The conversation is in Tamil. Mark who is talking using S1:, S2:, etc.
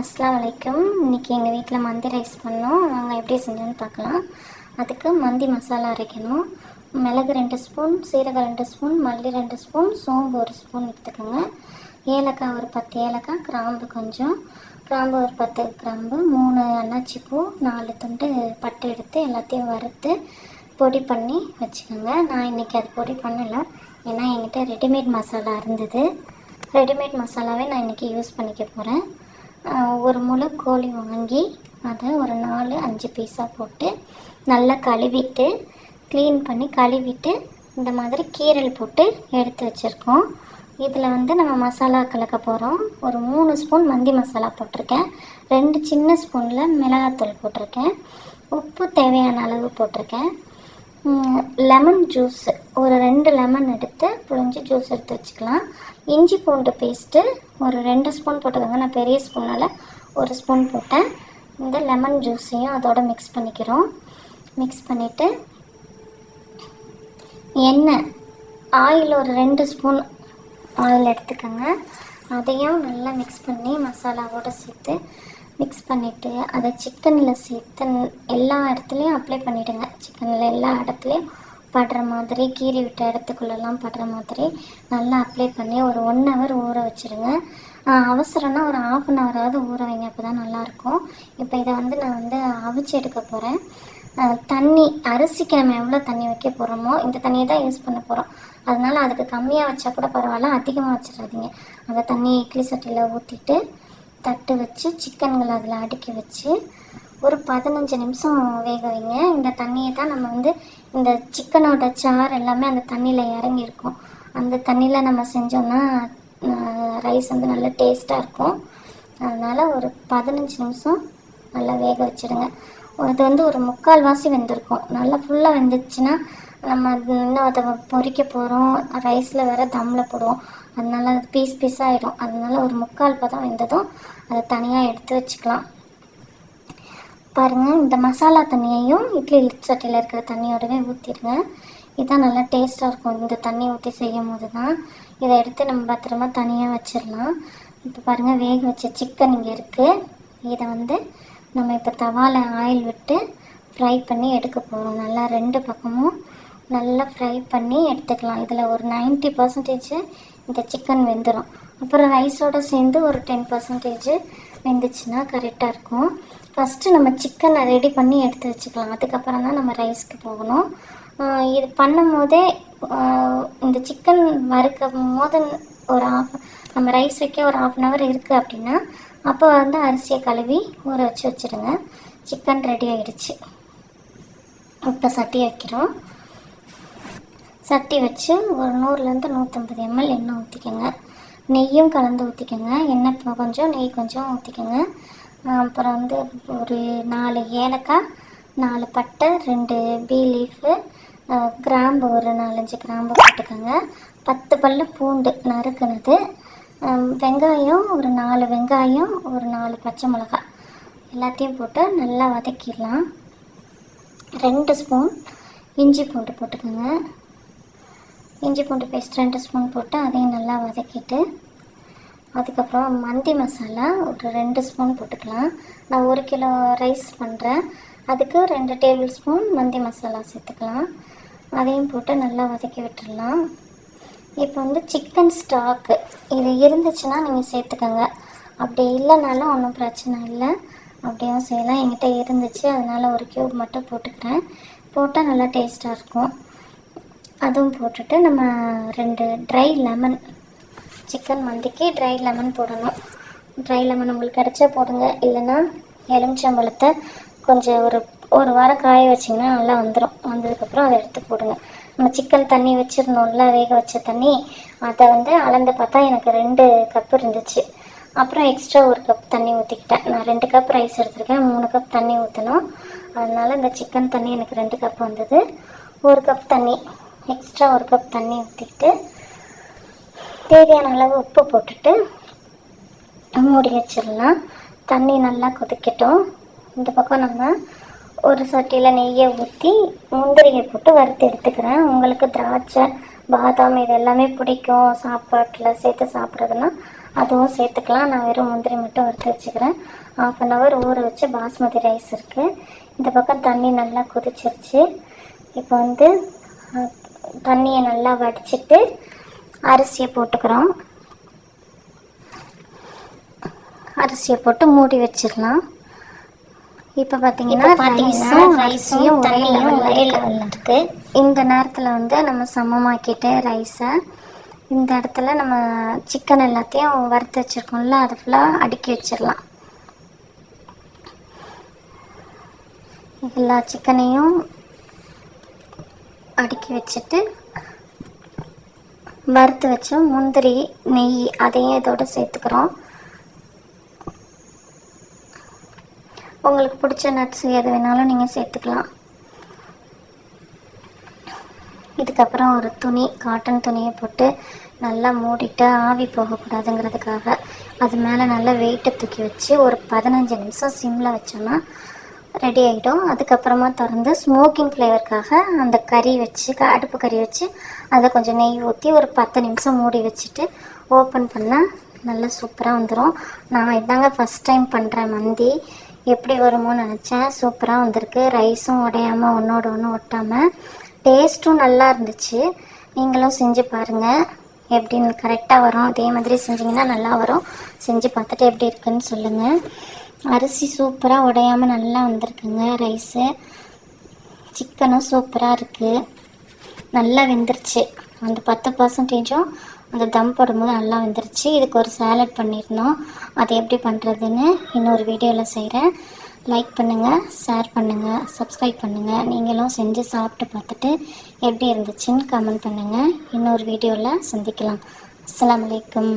S1: அஸ்லாம் வலைக்கம் இன்றைக்கி எங்கள் வீட்டில் மந்தி ரைஸ் பண்ணோம். நாங்கள் எப்படி செஞ்சோன்னு பார்க்கலாம் அதுக்கு மந்தி மசாலா அரைக்கணும். மிளகு ரெண்டு ஸ்பூன் சீரகம் ரெண்டு ஸ்பூன் மல்லி ரெண்டு ஸ்பூன் சோம்பு ஒரு ஸ்பூன் எடுத்துக்கோங்க. ஏலக்காய் ஒரு பத்து ஏலக்காய் கிராம்பு கொஞ்சம். கிராம்பு ஒரு பத்து கிராம்பு மூணு அன்னாச்சி பூ நாலு துண்டு பட்டு எடுத்து எல்லாத்தையும் வறுத்து பொடி பண்ணி வச்சுக்கோங்க. நான் இன்றைக்கி அது பொடி பண்ணலை. ஏன்னா என்கிட்ட ரெடிமேட் மசாலா இருந்தது. ரெடிமேட் மசாலாவே நான் இன்றைக்கி யூஸ் பண்ணிக்க போகிறேன் ஒரு முழு கோழி வாங்கி அதை ஒரு நாலு அஞ்சு பீஸாக போட்டு நல்லா கழுவிட்டு க்ளீன் பண்ணி கழுவிட்டு இந்த மாதிரி கீரல் போட்டு எடுத்து வச்சுருக்கோம். இதில் வந்து நம்ம மசாலா கலக்க போகிறோம் ஒரு மூணு ஸ்பூன் மந்தி மசாலா போட்டிருக்கேன். ரெண்டு சின்ன ஸ்பூனில் மிளகாத்தூள் போட்டிருக்கேன். உப்பு தேவையான அளவு போட்டிருக்கேன். Lemon juice. ஒரு ரெண்டு லெமன் எடுத்து புழிஞ்சு ஜூஸ் எடுத்து வச்சுக்கலாம். இஞ்சி பூண்டு பேஸ்ட்டு ஒரு ரெண்டு ஸ்பூன் போட்டுக்கோங்க நான் பெரிய ஸ்பூனால் ஒரு ஸ்பூன் போட்டேன். இந்த லெமன் ஜூஸையும் அதோட மிக்ஸ் பண்ணிக்கிறோம். மிக்ஸ் பண்ணிவிட்டு எண்ணெய் ஆயில் ஒரு ரெண்டு ஸ்பூன் ஆயில் எடுத்துக்கோங்க. அதையும் நல்லா மிக்ஸ் பண்ணி மசாலாவோடு சேர்த்து மிக்ஸ் பண்ணிவிட்டு அதை சிக்கனில் சேர்த்து எல்லா இடத்துலையும் அப்ளை பண்ணிவிடுங்க சிக்கனில் எல்லா இடத்துலையும் படுற மாதிரி கீறி விட்ட இடத்துக்குள்ளெல்லாம் படுற மாதிரி நல்லா அப்ளை பண்ணி ஒரு ஒன் ஹவர் ஊற வச்சுருங்க. அவசரம்னா ஒரு ஆஃப் அன் ஹவராவது ஊற வைங்க அப்போ தான் நல்லாயிருக்கும். இப்போ இதை வந்து நான் வந்து அவிச்சு எடுக்க போகிறேன் தண்ணி அரிசிக்கு நம்ம எவ்வளோ தண்ணி வைக்க போகிறோமோ இந்த தண்ணியை தான் யூஸ் பண்ண போகிறோம் அதனால் அதுக்கு கம்மியாக வச்சா கூட பரவாயில்ல அதிகமாக வச்சிடாதீங்க. அந்த தண்ணியை இட்லி சட்டியில் ஊற்றிட்டு தட்டு வச்சு சிக்கன்களை அதில் அடுக்கி வச்சு ஒரு பதினஞ்சு நிமிஷம் வேக வைங்க. இந்த தண்ணியை தான் நம்ம வந்து இந்த சிக்கனோட சார் எல்லாமே அந்த தண்ணியில் இறங்கியிருக்கும். அந்த தண்ணியில் நம்ம செஞ்சோம்னா ரைஸ் வந்து நல்ல டேஸ்ட்டாக இருக்கும். அதனால் ஒரு பதினஞ்சு நிமிஷம் நல்லா வேக வச்சுடுங்க அது வந்து ஒரு முக்கால் வாசி வெந்திருக்கும். நல்லா ஃபுல்லாக வெந்துச்சுன்னா நம்ம இன்னும் அதை பொறிக்க போகிறோம் ரைஸில் வேற தம்மில் போடுவோம். அதனால அது பீஸ் பீஸாகிடும் அதனால ஒரு முக்கால் பதம் வெந்ததும் அதை தனியாக எடுத்து வச்சுக்கலாம். பாருங்கள் இந்த மசாலா தண்ணியையும் இட்லி சட்டியில் இருக்கிற தண்ணியோடவே ஊற்றிடுங்க இதுதான் நல்லா டேஸ்ட்டாக இருக்கும். இந்த தண்ணி ஊற்றி செய்யும் போது தான் இதை எடுத்து நம்ம பத்திரமா தனியாக வச்சிடலாம் இப்போ பாருங்கள் வேக வச்ச சிக்கன் இங்கே இருக்குது இதை வந்து நம்ம இப்போ தவாவில் ஆயில் விட்டு ஃப்ரை பண்ணி எடுக்க போகிறோம் நல்லா ரெண்டு பக்கமும் நல்லா ஃப்ரை பண்ணி எடுத்துக்கலாம். இதில் ஒரு நைன்ட்டி பர்சன்டேஜ் இந்த சிக்கன் வெந்துடும் அப்புறம் ரைஸோடு சேர்ந்து ஒரு டென் பர்சன்டேஜ் வெந்துச்சுன்னா கரெக்டாக இருக்கும். ஃபஸ்ட்டு நம்ம சிக்கனை ரெடி பண்ணி எடுத்து வச்சுக்கலாம். அதுக்கப்புறம் தான் நம்ம ரைஸ்க்கு போகணும். இது பண்ணும் போதே இந்த சிக்கன் வறுக்கும் போது ஒரு ஆஃப் நம்ம ரைஸ் வைக்க ஒரு ஆஃப் அன் ஹவர் இருக்குது அப்படின்னா அப்போ வந்து அரிசியை கழுவி ஊற வச்சு வச்சுருங்க. சிக்கன் ரெடி ஆகிடுச்சு இப்போ சட்டி வைக்கிறோம். சட்டி வச்சு ஒரு நூறுலேருந்து நூற்றம்பது எம்எல் எண்ணெய் ஊற்றிக்கோங்க நெய்யும் கலந்து ஊற்றிக்கோங்க எண்ணெய் கொஞ்சம் நெய் கொஞ்சம் ஊற்றிக்கோங்க அப்புறம் வந்து ஒரு நாலு ஏலக்காய் நாலு பட்டை ரெண்டு பீ லீஃபு கிராம்பு ஒரு நாலஞ்சு கிராம்பு போட்டுக்கோங்க. பத்து பல்லு பூண்டு நறுக்குனது. வெங்காயம் ஒரு நாலு வெங்காயம் ஒரு நாலு பச்சை மிளகாய். எல்லாத்தையும் போட்டு நல்லா வதக்கிடலாம். ரெண்டு ஸ்பூன் இஞ்சி பூண்டு போட்டுக்கோங்க. இஞ்சி பூண்டு பேஸ்ட் ரெண்டு ஸ்பூன் போட்டு அதையும் நல்லா வதக்கிட்டு அதுக்கப்புறம் மந்தி மசாலா ஒரு ரெண்டு ஸ்பூன் போட்டுக்கலாம். நான் ஒரு கிலோ ரைஸ் பண்ணுறேன் அதுக்கு ரெண்டு டேபிள் ஸ்பூன் மந்தி மசாலா சேர்த்துக்கலாம். அதையும் போட்டு நல்லா வதக்கி விட்டுடலாம். இப்போ வந்து சிக்கன் ஸ்டாக்கு இது இருந்துச்சுன்னா நீங்கள் சேர்த்துக்கோங்க. அப்படி இல்லைனாலும் ஒன்றும் பிரச்சனை இல்லை. அப்படியும் செய்யலாம். என்கிட்ட இருந்துச்சு. அதனால் ஒரு க்யூப் மட்டும் போட்டுக்கிறேன். போட்டால் நல்லா டேஸ்ட்டாக இருக்கும். அதுவும் போட்டுட்டு நம்ம ரெண்டு ட்ரை லெமன் சிக்கன் மந்திக்கு ட்ரை லெமன் போடணும். ட்ரை லெமன் உங்களுக்கு கிடச்சா போடுங்க. இல்லைன்னா எலுமிச்சம்பழத்தை கொஞ்சம் ஒரு ஒரு வாரம் காய வச்சிங்கன்னா நல்லா வந்துடும் வந்ததுக்கப்புறம் அதை எடுத்து போடுங்க. நம்ம சிக்கன் தண்ணி வச்சுருந்தோம்ல வேக வச்ச தண்ணி அதை வந்து அளந்து பார்த்தா எனக்கு ரெண்டு கப் இருந்துச்சு. அப்புறம் எக்ஸ்ட்ரா ஒரு கப் தண்ணி ஊற்றிக்கிட்டேன் நான் ரெண்டு கப் ரைஸ் எடுத்திருக்கேன். மூணு கப் தண்ணி ஊற்றணும் அதனால் இந்த சிக்கன் தண்ணி எனக்கு ரெண்டு கப் வந்தது. ஒரு கப் தண்ணி எக்ஸ்ட்ரா ஒரு கப் தண்ணி ஊற்றிக்கிட்டு தேவையான அளவு உப்பு போட்டுட்டு மூடி வச்சிடலாம். தண்ணி நல்லா கொதிக்கட்டும். இந்த பக்கம் நம்ம ஒரு சட்டியில் நெய்யை ஊற்றி முந்திரியை போட்டு வறுத்து எடுத்துக்கிறேன். உங்களுக்கு திராட்சை பாதாம் இது எல்லாமே பிடிக்கும். சாப்பாட்டில் சேர்த்து சாப்பிட்றதுனா அதுவும் சேர்த்துக்கலாம். நான் வெறும் முந்திரி மட்டும் வறுத்து வச்சுக்கிறேன். ஆஃப் அன் ஹவர் ஊற வச்சு பாஸ்மதி ரைஸ் இருக்குது இந்த பக்கம் தண்ணி நல்லா கொதிச்சிருச்சு. இப்போ வந்து தண்ணியை நல்லா வடிச்சிட்டு அரிசியை போட்டுக்கிறோம். அரிசியை போட்டு மூடி வச்சிடலாம். இப்போ பார்த்தீங்கன்னா ரைஸும் ரைஸையும் ஒரே லெவலில் இருக்கு இந்த நேரத்தில் வந்து நம்ம சமமாக்கிட்டு ரைஸை இந்த இடத்துல நம்ம சிக்கன் எல்லாத்தையும் வறுத்து வச்சுருக்கோம்ல அதை ஃபுல்லாக அடுக்கி வச்சிடலாம். எல்லா சிக்கனையும் அடுக்கி வச்சுட்டு வறுத்து வச்ச முந்திரி நெய் அதையும் இதோட சேர்த்துக்கிறோம். உங்களுக்கு பிடிச்ச நட்ஸ் எது வேணாலும் நீங்கள் சேர்த்துக்கலாம். இதுக்கப்புறம் ஒரு துணி காட்டன் துணியை போட்டு நல்லா மூடிட்டு ஆவி போகக்கூடாதுங்கிறதுக்காக அது மேலே நல்லா வெயிட்டை தூக்கி வச்சு ஒரு பதினஞ்சு நிமிஷம் சிம்மில் வச்சோன்னா ரெடி ஆகிடும் அதுக்கப்புறமா திறந்து ஸ்மோக்கிங் ஃப்ளேவருக்காக அந்த கறி வச்சு அடுப்பு கறி வச்சு அதை கொஞ்சம் நெய் ஊற்றி ஒரு பத்து நிமிஷம் மூடி வச்சுட்டு ஓப்பன் பண்ணால் நல்லா சூப்பராக வந்துடும் நான் இதாங்க ஃபஸ்ட் டைம் பண்ணுறேன் மந்தி. எப்படி வருமோ நினச்சேன். சூப்பராக வந்திருக்கு. ரைஸும் உடையாமல் ஒன்றோட ஒன்று ஒட்டாமல் டேஸ்ட்டும் நல்லா இருந்துச்சு. நீங்களும் செஞ்சு பாருங்கள் எப்படின்னு கரெக்டாக வரும். அதே மாதிரி செஞ்சிங்கன்னா நல்லா வரும். செஞ்சு பார்த்துட்டு எப்படி இருக்குன்னு சொல்லுங்கள் அரிசி சூப்பராக உடையாமல் நல்லா வந்திருக்குங்க ரைஸு. சிக்கனும் சூப்பராக இருக்குது நல்லா வெந்துருச்சு. அந்த பத்து பர்சன்டேஜும் அந்த தம் போடும்போது நல்லா வெந்துருச்சு. இதுக்கு ஒரு சாலட் பண்ணியிருந்தோம் அது எப்படி பண்ணுறதுன்னு இன்னொரு வீடியோவில் செய்கிறேன் லைக் பண்ணுங்கள் ஷேர் பண்ணுங்கள் சப்ஸ்கிரைப் பண்ணுங்கள் நீங்களும் செஞ்சு சாப்பிட்டு பார்த்துட்டு எப்படி இருந்துச்சுன்னு கமெண்ட் பண்ணுங்கள் இன்னொரு வீடியோவில் சந்திக்கலாம். அஸ்லாம் வலைக்கம்